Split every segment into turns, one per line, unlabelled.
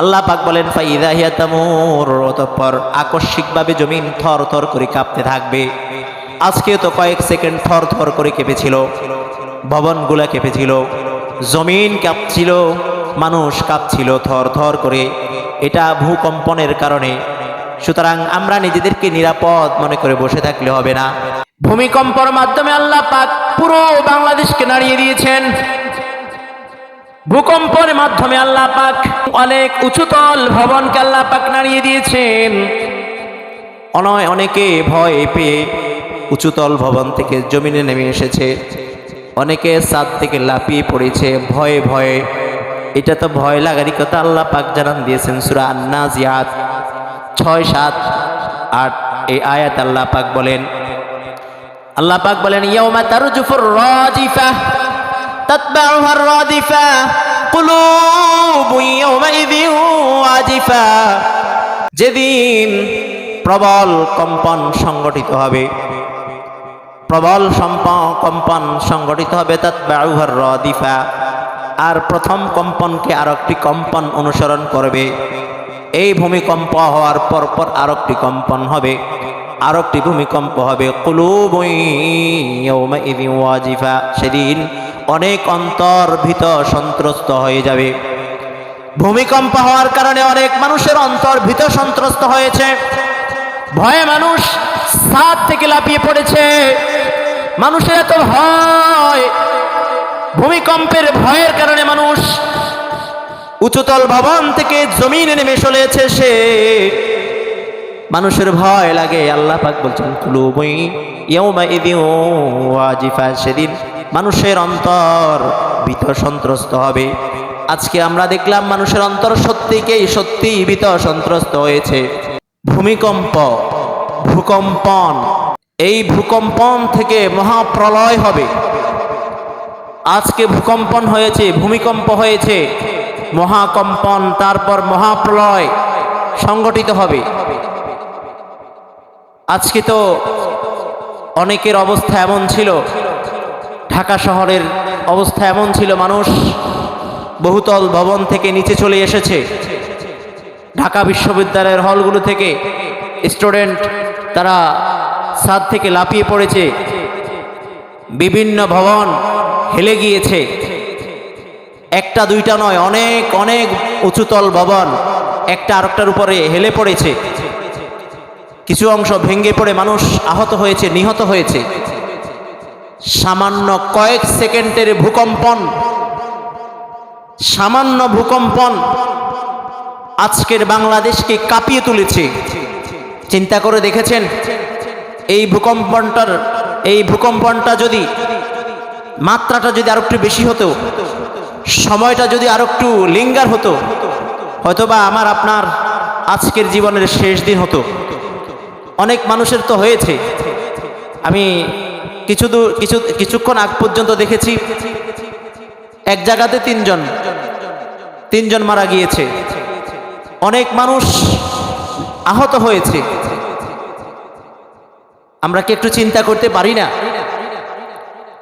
আল্লাহ পাক বলেন, ফাইদা হিয়া তামুর অতঃপর আকস্মিকভাবে জমিন থর থর করে কাঁপতে থাকবে। আজকে তো কয়েক সেকেন্ড থর থর করে কেঁপেছিল, ভবনগুলা কেঁপেছিল, জমিন কাঁপছিল, মানুষ কাঁপছিল থর থর করে। এটা ভূকম্পনের কারণে। সুতরাং আমরা নিজেদেরকে নিরাপদ মনে করে বসে থাকলে হবে না। ভূমিকম্পর মাধ্যমে আল্লাহ পাক পুরো বাংলাদেশকে নাড়িয়ে দিয়েছেন। ভূকম্পের মাধ্যমে আল্লাহ পাক অনেক উঁচুতল ভবনকে আল্লাহ পাক নাড়িয়ে দিয়েছেন। অনয় অনেকে ভয় পেয়ে উঁচুতল ভবন থেকে জমিনে নেমে এসেছে। অনেকে ছাদ থেকে লাপিয়ে পড়েছে, ভয়ে ভয়ে। এটা তো ভয় লাগারই কথা আল্লাহ পাক জানান দিয়েছেন সুরা আন্না ছয়, সাত, আট, এই আয়াত আল্লাহ পাক বলেন। আল্লাহ পাক বলেন, ইয়াউমা তারজুফুর রাজিফা তাতবাউহা রাদিফা কুলুবু ইয়াউমাইযিন ওয়াজিফা যেদিন প্রবল কম্পন সংগঠিত হবে, প্রবল কম্পন সংগঠিত হবে তাতবাউহা রাদিফা। আর প্রথম কম্পনকে আর একটি কম্পন অনুসরণ করবে। এই ভূমিকম্প হওয়ার পর পর আর একটি কম্পন হবে। আর একটি ভূমিকম্প হবে। ওয়াজিফা। সেদিন অনেক অন্তর ভীত সন্ত্রস্ত হয়ে যাবে। ভূমিকম্প হওয়ার কারণে অনেক মানুষের অন্তর ভীত সন্ত্রস্ত হয়েছে। ভয়ে মানুষ সাত থেকে লাফিয়ে পড়েছে। মানুষের এত ভয়। ভূমিকম্পের ভয়ের কারণে মানুষ উচ্চতল ভবন থেকে জমিনে নেমে চলেছে সে। মানুষের ভয় লাগে, আল্লাহ পাক বলছেন, কুলুবই ইয়াউমা ইদিন ওয়াজিফা, সেদিন মানুষের অন্তর ভীত সন্ত্রস্ত হবে। আজকে আমরা দেখলাম মানুষের অন্তর সত্যিকেই সত্যি ভীত সন্ত্রস্ত হয়েছে। ভূমিকম্প, ভূকম্পন, এই ভূকম্পন থেকে মহাপ্রলয় হবে। আজকে ভূকম্পন হয়েছে, ভূমিকম্প হয়েছে, মহাকম্পন, তারপর মহাপ্রলয় সংগঠিত হবে। আজকে তো অনেকের অবস্থা এমন ছিল ঢাকা শহরের অবস্থা এমন ছিল, মানুষ বহুতল ভবন থেকে নিচে চলে এসেছে। ঢাকা বিশ্ববিদ্যালয়ের হলগুলো থেকে স্টুডেন্ট তারা ছাদ থেকে লাফিয়ে পড়েছে। বিভিন্ন ভবন হেলে গিয়েছে। একটা, দুইটা নয়, অনেক অনেক উঁচুতল ভবন একটা আরেকটার উপরে হেলে পড়েছে। কিছু অংশ ভেঙে পড়ে মানুষ আহত হয়েছে, নিহত হয়েছে। সামান্য কয়েক সেকেন্ডের ভূকম্পন, সামান্য ভূকম্পন আজকের বাংলাদেশকে কাঁপিয়ে তুলেছে। চিন্তা করে দেখেছেন? এই ভূকম্পনটার, এই ভূকম্পনটা যদি, মাত্রাটা যদি আরও একটু বেশি হতো, সময়টা যদি আরও একটু লিঙ্গার হতো, হয়তোবা আমার, আপনার আজকের জীবনের শেষ দিন হতো। অনেক মানুষের তো হয়েছে। আমি কিছু দূর, কিছু, কিছুক্ষণ আগ পর্যন্ত দেখেছি, এক জায়গাতে তিনজন তিনজন মারা গিয়েছে। অনেক মানুষ আহত হয়েছে। আমরা কি একটু চিন্তা করতে পারি না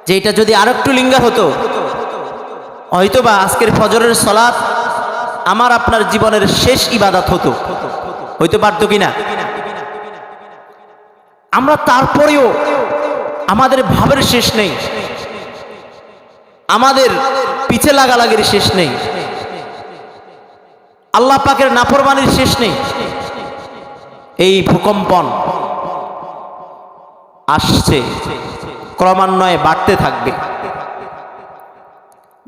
যে এটা যদি আর একটু লিঙ্গা হতো, হয়তোবা আজকের ফজরের সলাৎ আমার আপনার জীবনের শেষ ইবাদত হতো। হয়তো পারত কিনা? আমরা তারপরেও আমাদের ভাবের শেষ নেই। আমাদের পিছে লাগালাগির শেষ নেই। আল্লাহ পাকের নাফরমানির শেষ নেই। এই ভূকম্পন আসছে, ক্রমান্বয়ে বাড়তে থাকবে।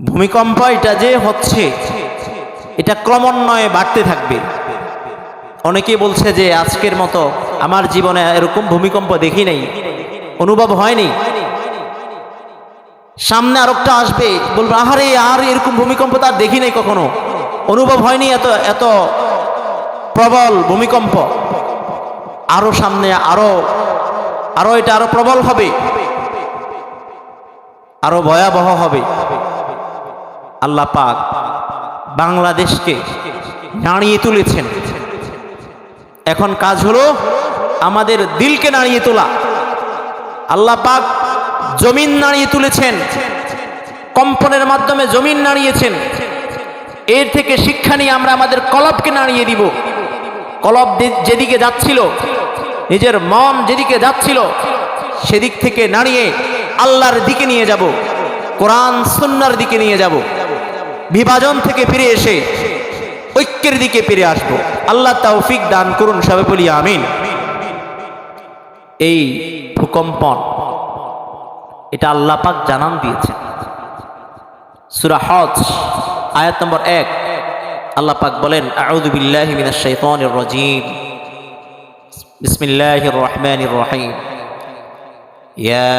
ভূমিকম্প এটা যে হচ্ছে, এটা ক্রমান্বয়ে বাড়তে থাকবে। অনেকে বলছে যে আজকের মতো আমার জীবনে এরকম ভূমিকম্প দেখি নাই। অনুভব হয়নি। সামনে আরেকটা আসবে। বলব, আহারে, আর এরকম ভূমিকম্প তার দেখি নাই কখনো। অনুভব হয়নি এত এত প্রবল ভূমিকম্প। আরও সামনে, আরও আরও এটা, আরও প্রবল হবে। আরও ভয়াবহ হবে। আল্লাহ পাক বাংলাদেশকে নাড়িয়ে তুলেছেন। এখন কাজ হলো আমাদের দিলকে নাড়িয়ে তোলা। আল্লাহ পাক জমিন নাড়িয়ে তুলেছেন। কম্পনের মাধ্যমে জমিন নাড়িয়েছেন। এর থেকে শিক্ষা নিয়ে আমরা আমাদের কলবকে নাড়িয়ে দিব। কলব যেদিকে যাচ্ছিল, নিজের মন যেদিকে যাচ্ছিল, সেদিক থেকে নাড়িয়ে আল্লাহর দিকে নিয়ে যাব। কোরআন, সুন্নার দিকে নিয়ে যাব। বিভাজন থেকে ফিরে এসে ঐক্যের দিকে ফিরে আসব। আল্লাহ তৌফিক দান করুন সবে বলি আমিন। এই ভূকম্পন এটা আল্লাহ পাক জানান দিয়েছেন সূরা হজ আয়াত নম্বর এক আল্লাহ পাক বলেন আউযু বিল্লাহি মিনাশ শাইতানির রাজীম বিসমিল্লাহির রহমানির রহিম يا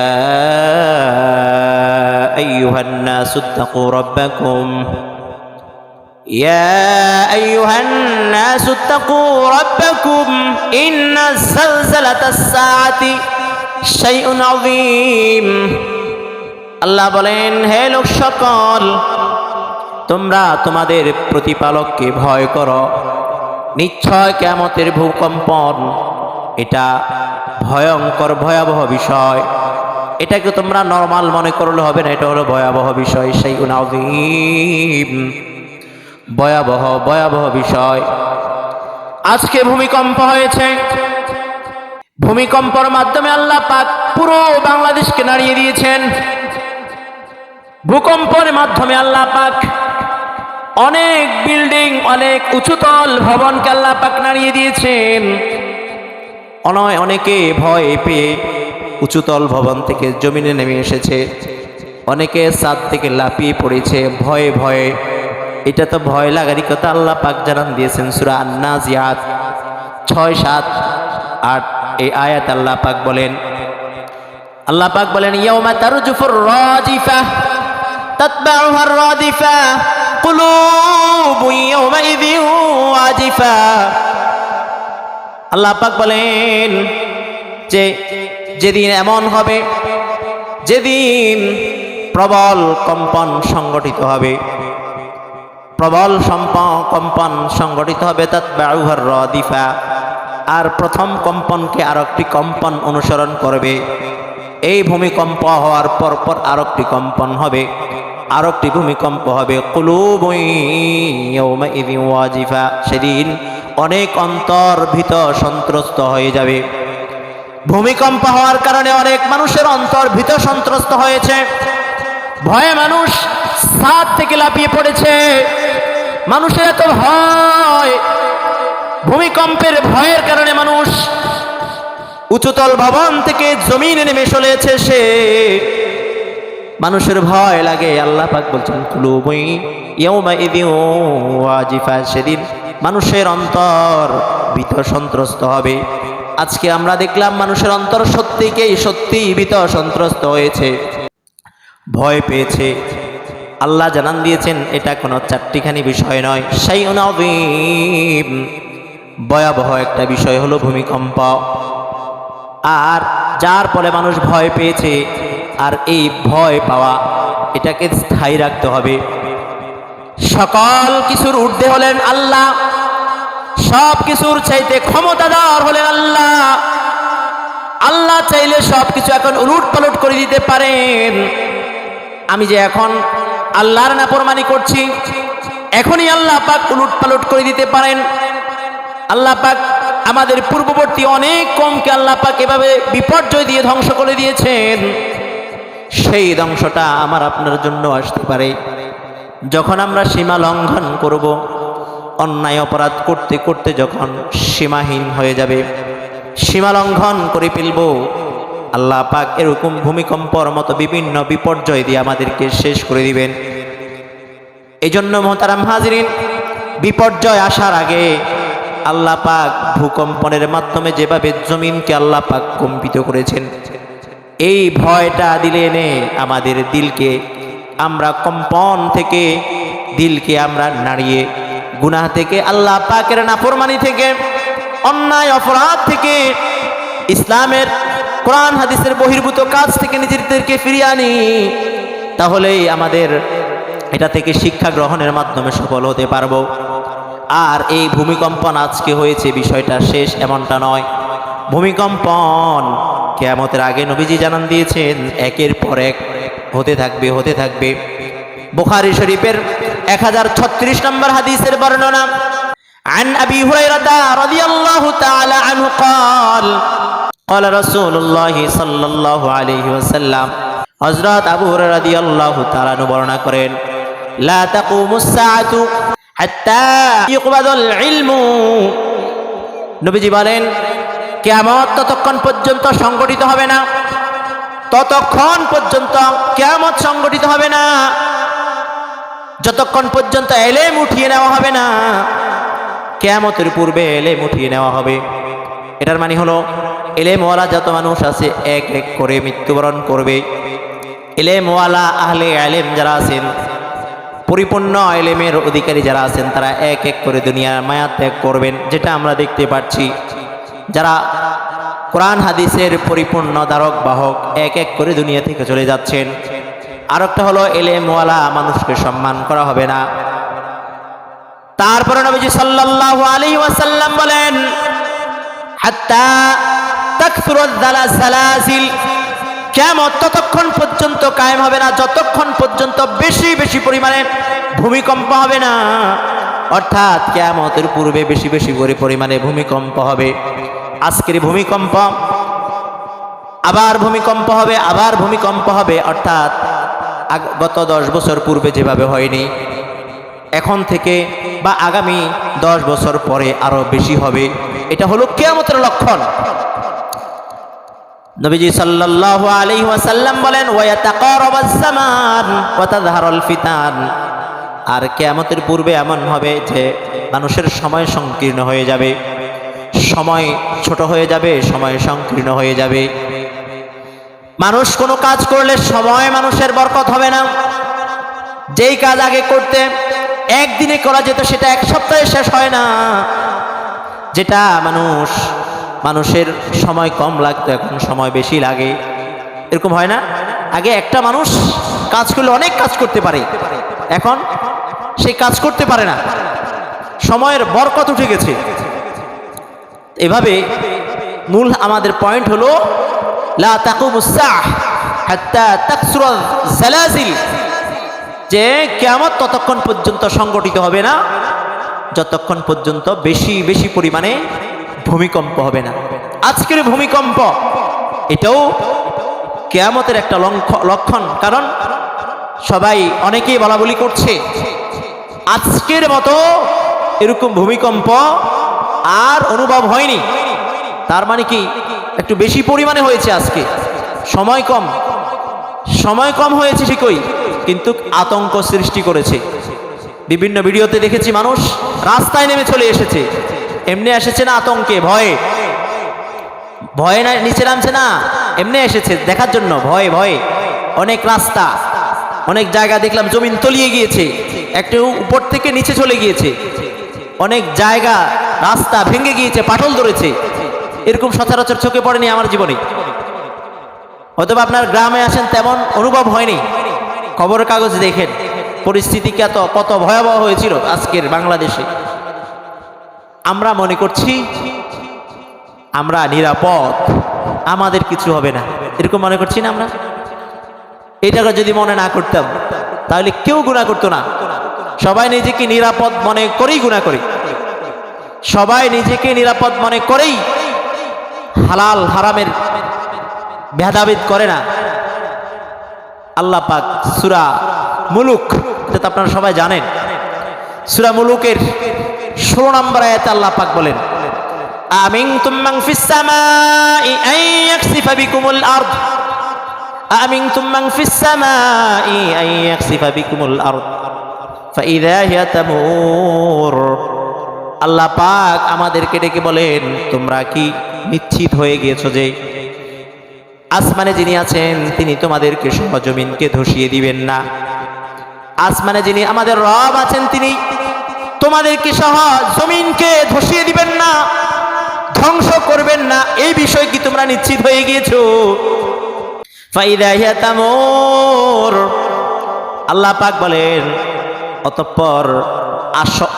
أيها الناس اتقوا ربكم يا أيها الناس اتقوا ربكم إن زلزلة الساعة شيء عظيم আল্লাহ বলেন হে লোক সকল তোমরা তোমাদের প্রতিপালককে ভয় করো নিশ্চয় কেমতের ভূকম্পন এটা ভয়ঙ্কর ভয়াবহ বিষয় এটাকে তোমরা নর্মাল মনে করলে হবে না এটা হলো ভয়াবহ বিষয় সেই উনাউদ্দিন ভয়াবহ ভয়াবহ বিষয়। আজকে ভূমিকম্প হয়েছে। ভূমিকম্পর মাধ্যমে আল্লাহ পাক পুরো বাংলাদেশকে নাড়িয়ে দিয়েছেন। ভূকম্পের মাধ্যমে আল্লাহ পাক অনেক বিল্ডিং, অনেক উঁচুতল ভবনকে আল্লাহ পাক নাড়িয়ে দিয়েছেন। অনয় অনেকে ভয় পেয়ে উঁচুতল ভবন থেকে জমিনে নেমে এসেছে। অনেকে ছাদ থেকে লাপিয়ে পড়েছে, ভয়ে ভয়ে এটা তো ভয় লাগারই কথা, আল্লাহ পাক জানান দিয়েছেন সুরা আন্নাজিয়াত ছয়, সাত, আট, এই আয়াত আল্লাহ পাক বলেন। আল্লাহ পাক বলেন, ইয়াউমা তারজুফুর রাজিফা তাতবাউহা রাদিফা কুলুবু ইয়াউমাইযিন ওয়াজিফা। আল্লাহ পাক বলেন যে, যেদিন এমন হবে, যেদিন প্রবল কম্পন সংগঠিত হবে প্রবল কম্পন সংগঠিত হবে, তাত ব্যবহার রদিফা। আর প্রথম কম্পনকে আর একটি কম্পন অনুসরণ করবে। এই ভূমিকম্প হওয়ার পর পর আর একটি কম্পন হবে। আর একটি ভূমিকম্প হবে। কুলুবিফা সেদিন অনেক অন্তর ভীত সন্ত্রস্ত হয়ে যাবে। ভূমিকম্প হওয়ার কারণে অনেক মানুষের অন্তর ভীত সন্ত্রস্ত হয়েছে। ভয়ে মানুষ সাত থেকে লাফিয়ে পড়েছে। মানুষের এত ভয়, ভূমিকম্পের ভয়ের কারণে মানুষ উচ্চতল ভবন থেকে জমিনে নেমে চলেছে সে। মানুষের ভয় লাগে, আল্লাহ পাক বলছেন, কুলুবই ওয়াজিফা। সেদিন মানুষের অন্তর ভীত সন্ত্রস্ত হবে। আজকে আমরা দেখলাম মানুষের অন্তর সত্যিকেই সত্যি ভীত সন্ত্রস্ত হয়েছে, ভয় পেয়েছে। আল্লাহ জানান দিয়েছেন, এটা কোনো চারটিখানি বিষয় নয়। সেই ভয়াবহ একটা বিষয় হলো ভূমিকম্প। আর যার ফলে মানুষ ভয় পেয়েছে, আর এই ভয় পাওয়া, এটাকে স্থায়ী রাখতে হবে। সকল কিছুর ঊর্ধ্বে হলেন আল্লাহ। সব কিছুর চাইতে ক্ষমতাদার হলেন আল্লাহ। আল্লাহ চাইলে সব কিছু এখন উলুট পালট করে দিতে পারেন। আমি যে এখন আল্লাহর নাফরমানি করছি। এখনই আল্লাহ পাক উলুট পালট করে দিতে পারেন। আল্লাহ পাক আমাদের পূর্ববর্তী অনেক কমকে আল্লাহ পাক এভাবে বিপর্যয় দিয়ে ধ্বংস করে দিয়েছেন। সেই ধ্বংসটা আমার আপনার জন্য আসতে পারে। যখন আমরা সীমা লঙ্ঘন করব, অন্যায় অপরাধ করতে করতে যখন সীমাহীন হয়ে যাবে, সীমা লঙ্ঘন করে ফেলব আল্লাহ পাক এরকম ভূমিকম্পর মতো বিভিন্ন বিপর্যয় দিয়ে আমাদেরকে শেষ করে দিবেন। এই জন্য মোহতারাম হাজরিন, বিপর্যয় আসার আগে আল্লাহ পাক ভূকম্পনের মাধ্যমে যেভাবে জমিনকে আল্লাহ পাক কম্পিত করেছেন, এই ভয়টা দিলে এনে আমাদের দিলকে আমরা কম্পন থেকে, দিলকে আমরা নাড়িয়ে, গুনাহ থেকে, আল্লাহ পাকের নাফরমানি থেকে, অন্যায়, অপরাধ থেকে, ইসলামের কোরআন হাদিসের বহির্ভূত কাজ থেকে নিজেদেরকে ফিরিয়ে আনি তাহলেই আমাদের এটা থেকে শিক্ষা গ্রহণের মাধ্যমে সফল হতে পারবো আর এই ভূমিকম্পন আজকে হয়েছে বিষয়টা শেষ এমনটা নয় ভূমিকম্পন কেয়ামতের আগে নবীজি জানান দিয়েছেন একের পর এক হতে থাকবে হতে থাকবে বুখারি শরীফের এক হাজার ছত্রিশ নম্বর হাদিসের বর্ণনা عن أبي هريرة رضي الله تعالى عنه قال قال رسول الله صلى الله عليه وسلم হযরত আবু হুরায়রা রাদিয়াল্লাহু তাআলা আনহু বর্ণনা করেন লা তাকুমুস সাআতু হাত্তা ইউকবাদুল ইলমু নবীজি বলেন কিয়ামত ততক্ষণ পর্যন্ত সংগঠিত হবে না ততক্ষণ পর্যন্ত কিয়ামত সংগঠিত হবে না যতক্ষণ পর্যন্ত এলেম উঠিয়ে নেওয়া হবে না কেয়ামতের পূর্বে এলেম উঠিয়ে নেওয়া হবে এটার মানে হলো, এলেমওয়ালা যত মানুষ আছে, এক এক করে মৃত্যুবরণ করবে। এলেমওয়ালা আহলে আলেম যারা আছেন, পরিপূর্ণ এলেমের অধিকারী যারা আছেন, তারা এক এক করে দুনিয়ার মায়া ত্যাগ করবেন, যেটা আমরা দেখতে পাচ্ছি। যারা কোরআন হাদিসের পরিপূর্ণ ধারক, বাহক, এক এক করে দুনিয়া থেকে চলে যাচ্ছেন। আর একটা হলো, এলেমওয়ালা মানুষকে সম্মান করা হবে না। তারপরে নবীজি সাল্লাল্লাহু আলাইহি ওয়াসাল্লাম বলেন হাত্তা তাকসুরুদ জালাজিল কিয়ামত ততক্ষণ পর্যন্ত কায়েম হবে না, যতক্ষণ পর্যন্ত বেশি বেশি পরিমাণে ভূমিকম্প হবে না। অর্থাৎ কিয়ামতের পূর্বে বেশি বেশি করে পরিমাণে ভূমিকম্প হবে। আজকের ভূমিকম্প, আবার ভূমিকম্প হবে, আবার ভূমিকম্প হবে। অর্থাৎ গত দশ বছর পূর্বে যেভাবে হয়নি, এখন থেকে বা আগামী দশ বছর পরে আরও বেশি হবে। এটা হলো কেয়ামতের লক্ষণ। নবীজি সাল্লাল্লাহু আলাইহি ওয়াসাল্লাম বলেন ওয়ায়াতাকারাবাজ জামান ওয়া তাযহারুল ফিতান আর কেয়ামতের পূর্বে এমন হবে যে মানুষের সময় সংকীর্ণ হয়ে যাবে। সময় ছোট হয়ে যাবে, সময় সংকীর্ণ হয়ে যাবে। মানুষ কোনো কাজ করলে সময় মানুষের বরকত হবে না। যেই কাজ আগে করতে, একদিনে করা যেত সেটা এক সপ্তাহে শেষ হয় না। যেটা মানুষ, মানুষের সময় কম লাগতো, এখন সময় বেশি লাগে। এরকম হয় না? আগে একটা মানুষ কাজ করলে অনেক কাজ করতে পারে। এখন সেই কাজ করতে পারে না। সময়ের বরকত উঠে গেছে। এভাবে মূল আমাদের পয়েন্ট হলো, লা যে কেমন ততক্ষণ পর্যন্ত সংগঠিত হবে না। যতক্ষণ পর্যন্ত বেশি বেশি পরিমাণে ভূমিকম্প হবে না। আজকের ভূমিকম্প, এটাও কেয়ামতের একটা লক্ষণ। কারণ সবাই অনেকেই বলা বলি করছে, আজকের মতো এরকম ভূমিকম্প আর অনুভব হয়নি। তার মানে কি? একটু বেশি পরিমাণে হয়েছে আজকে। সময় কম। সময় কম হয়েছে ঠিকই, কিন্তু আতঙ্ক সৃষ্টি করেছে। বিভিন্ন ভিডিওতে দেখেছি মানুষ রাস্তায় নেমে চলে এসেছে। এমনি এসেছে না আতঙ্কে, ভয়ে। ভয়ে না, নিচে নামছে না। এমনি এসেছে, দেখার জন্য, ভয়ে ভয়ে। অনেক রাস্তা, অনেক জায়গা দেখলাম, জমিন তলিয়ে গিয়েছে। একটু উপর থেকে নিচে চলে গিয়েছে। অনেক জায়গা, রাস্তা ভেঙে গিয়েছে, পাটল ধরেছে। এরকম সচরাচর চোখে পড়েনি আমার জীবনে। অথবা আপনার গ্রামে আসেন, তেমন অনুভব হয়নি। খবরের কাগজ দেখেন। পরিস্থিতি কত কত ভয়াবহ হয়েছিল আজকের বাংলাদেশে। আমরা মনে করছি, আমরা নিরাপদ, আমাদের কিছু হবে না। এরকম মনে করছি না আমরা? এটাকে যদি মনে না করতাম, তাহলে কেউ গুণা করতো না। সবাই নিজেকে নিরাপদ মনে করেই গুণা করে। সবাই নিজেকে নিরাপদ মনে করেই হালাল, হারামের ভেদাভেদ করে না। আল্লাহ পাক সুরা মুলুক, এটা তো আপনারা সবাই জানেন। সুরা মুলুকের ষোলো নম্বর আয়াতে আল্লাহ পাক বলেন আমিনতুম মান ফিস সামাই আন ইয়াকসিফা বিকুমুল আরদ। আমিনতুম মান ফিস সামাই আন ইয়াকসিফা বিকুমুল আরদ। ফাইদা হিয়া তামুর। আল্লাহ পাক আমাদেরকে ডেকে বলেন, তোমরা কি নিশ্চিত হয়ে গিয়েছো যে আসমানে যিনি আছেন, তিনি তোমাদেরকে সহজমিনকে ধসিয়ে দিবেন না? আসমানে যিনি আমাদের রব আছেন তিনি, তোমাদেরকে সহ জমিনকে ধসিয়ে দিবেন না, ধ্বংস করবেন না, এই বিষয় কি তোমরা নিশ্চিত হয়ে গিয়েছো? আল্লাহ পাক বলেন, অতঃপর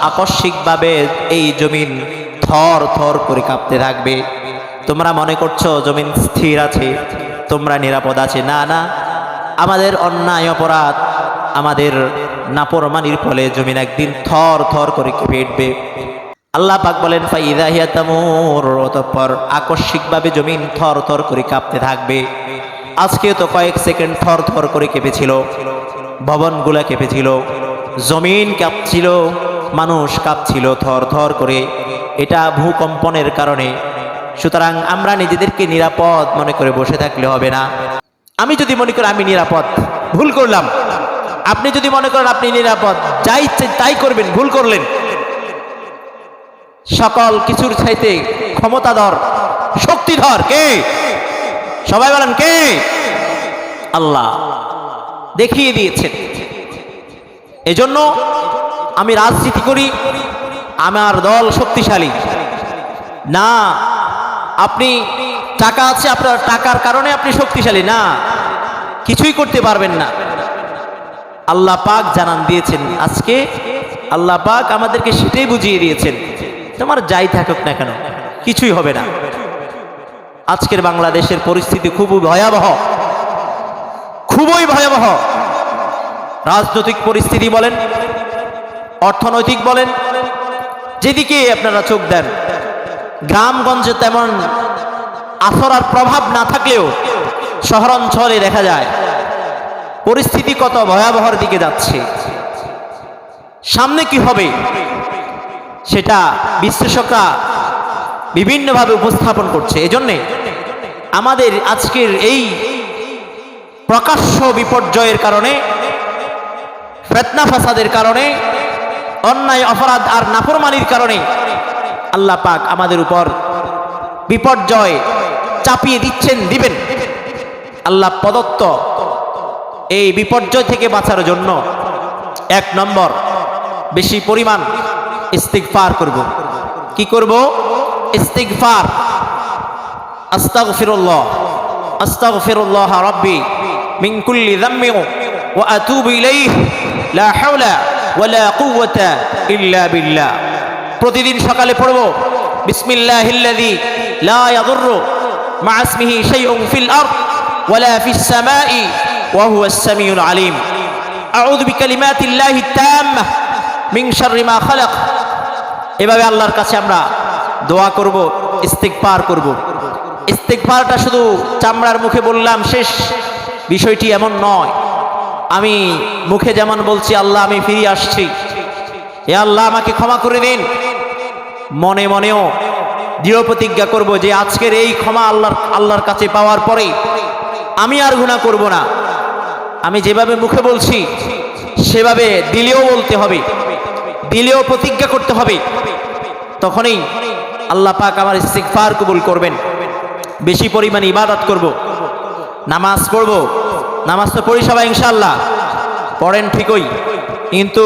আকস্মিকভাবে এই জমিন থর থর করে কাঁপতে থাকবে। তোমরা মনে করছ জমিন স্থির আছে, তোমরা নিরাপদ আছে? না না। আমাদের অন্যায় অপরাধ আমাদের নাপরমানির ফলে জমিন একদিন থর থর করে উঠবে আল্লাহ পাক বলেন ফাইদাহিয়া তামুর আকস্মিকভাবে জমিন থর থর করে কাঁপতে থাকবে। আজকে তো কয়েক সেকেন্ড থর থর করে কেঁপেছিল, ভবনগুলা কেঁপেছিল, জমিন কাঁপছিল, মানুষ কাঁপছিল থর থর করে। এটা ভূকম্পনের কারণে। সুতরাং আমরা নিজেদেরকে নিরাপদ মনে করে বসে থাকলে হবে না। আমি যদি মনে করি আমি নিরাপদ, ভুল করলাম। আপনি যদি মনে করেন আপনি নিরাপদ, যা ইচ্ছে তাই করবেন, ভুল করলেন। সকল কিছুর চাইতে ক্ষমতাধর, শক্তিধর কে? সবাই বলেন কে? আল্লাহ। দেখিয়ে দিয়েছেন। এজন্য আমি রাজনীতি করি, আমার দল শক্তিশালী। না, আপনি টাকা আছে আপনার টাকার কারণে আপনি শক্তিশালী, না, কিছুই করতে পারবেন না। আল্লাহ পাক জানান দিয়েছেন আজকে। আল্লাহ পাক আমাদেরকে সেটাই বুঝিয়ে দিয়েছেন। তোমার যাই থাকুক না কেন, কিছুই হবে না। আজকের বাংলাদেশের পরিস্থিতি খুবই ভয়াবহ। খুবই ভয়াবহ। রাজনৈতিক পরিস্থিতি বলেন, অর্থনৈতিক বলেন, যেদিকে আপনারা চোখ দেন, গ্রামগঞ্জে তেমন আসর আর প্রভাব না থাকলেও শহরাঞ্চলে দেখা যায় পরিস্থিতি কত ভয়াবহর দিকে যাচ্ছে। সামনে কি হবে? সেটা বিশ্লেষকরা বিভিন্নভাবে উপস্থাপন করছে। এজন্যে আমাদের আজকের এই প্রকাশ্য বিপর্যয়ের কারণে, ফেতনা ফাসাদের কারণে, অন্যায়, অপরাধ আর নাফরমানির কারণে আল্লাহ পাক আমাদের উপর বিপর্যয় চাপিয়ে দিচ্ছেন, দিবেন। আল্লাহ প্রদত্ত এই বিপর্যয় থেকে বাঁচার জন্য এক নম্বর, বেশি পরিমাণ ইস্তিগফার করব। কি করব? ইস্তিগফার। আস্তাগফিরুল্লাহ। আস্তাগফিরুল্লাহ রাব্বি মিন কুল্লি যাম্মি ওয়া আতুবু ইলাইহি। লা হাওলা ওয়ালা কুওয়াতা ইল্লা বিল্লাহ। প্রতিদিন সকালে পড়ব, বিসমিল্লাহিল্লাযী লা ইয়াদুররু মা ইসমিহি শাইউন ফিল আরদ ওয়ালা ফিস সামাই ওয়া হুয়াস সামিউল আলিম আউযু বিকালিমাতিল্লাহি তাম্মাহ মিন শাররি মা খালাক এভাবে আল্লাহর কাছে আমরা দোয়া করব, ইস্তিগফার করব। ইস্তিগফারটা শুধু চামড়ার মুখে বললাম শেষ। বিষয়টি এমন নয়। আমি মুখে যেমন বলছি, আল্লাহ আমি ফিরে আসছি। এ আল্লাহ আমাকে ক্ষমা করে দিন। মনে মনেও দৃঢ় প্রতিজ্ঞা করব যে আজকের এই ক্ষমা আল্লাহর আল্লাহর কাছে পাওয়ার পরে আমি আর গুণা করব না। আমি যেভাবে মুখে বলছি, সেভাবে দিলেও বলতে হবে, দিলেও প্রতিজ্ঞা করতে হবে। তখনই আল্লাহ পাক আমার ইস্তিগফার কবুল করবেন। বেশি পরিমাণে ইবাদত করব, নামাজ পড়ব, নামাজ তো পড়ি সবাই ইনশাল্লাহ পড়েন ঠিকই। কিন্তু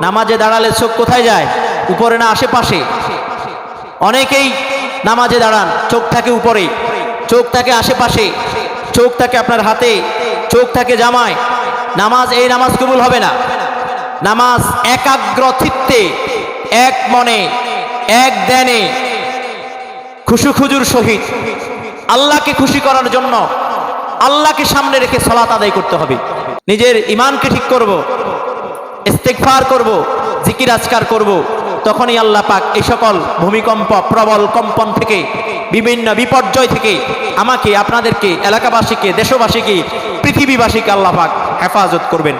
নামাজে দাঁড়ালে চোখ কোথায় যায়? উপরে না আশেপাশে? অনেকেই নামাজে দাঁড়ান, চোখ থাকে উপরে, চোখ থাকে আশেপাশে, চোখ থাকে আপনার হাতে চোখ থাকে জামায় নামাজ এই নামাজ কবুল হবে না। নামাজ একাগ্র চিত্তে এক মনে, এক ধ্যানে, খুশু খুজুর সহিত আল্লাহকে খুশি করার জন্য আল্লাহকে সামনে রেখে সলাত আদায় করতে হবে। নিজের ইমানকে ঠিক করব ইস্তেকফার করব, জিকির আজকার করব, তখনই আল্লাহ পাক এই সকল ভূমিকম্প, প্রবল কম্পন থেকে, বিভিন্ন বিপর্যয় থেকে আমাকে, আপনাদেরকে, এলাকাবাসীকে, দেশবাসীকে পৃথিবীবাসীকে আল্লাহ পাক হেফাজত করবেন।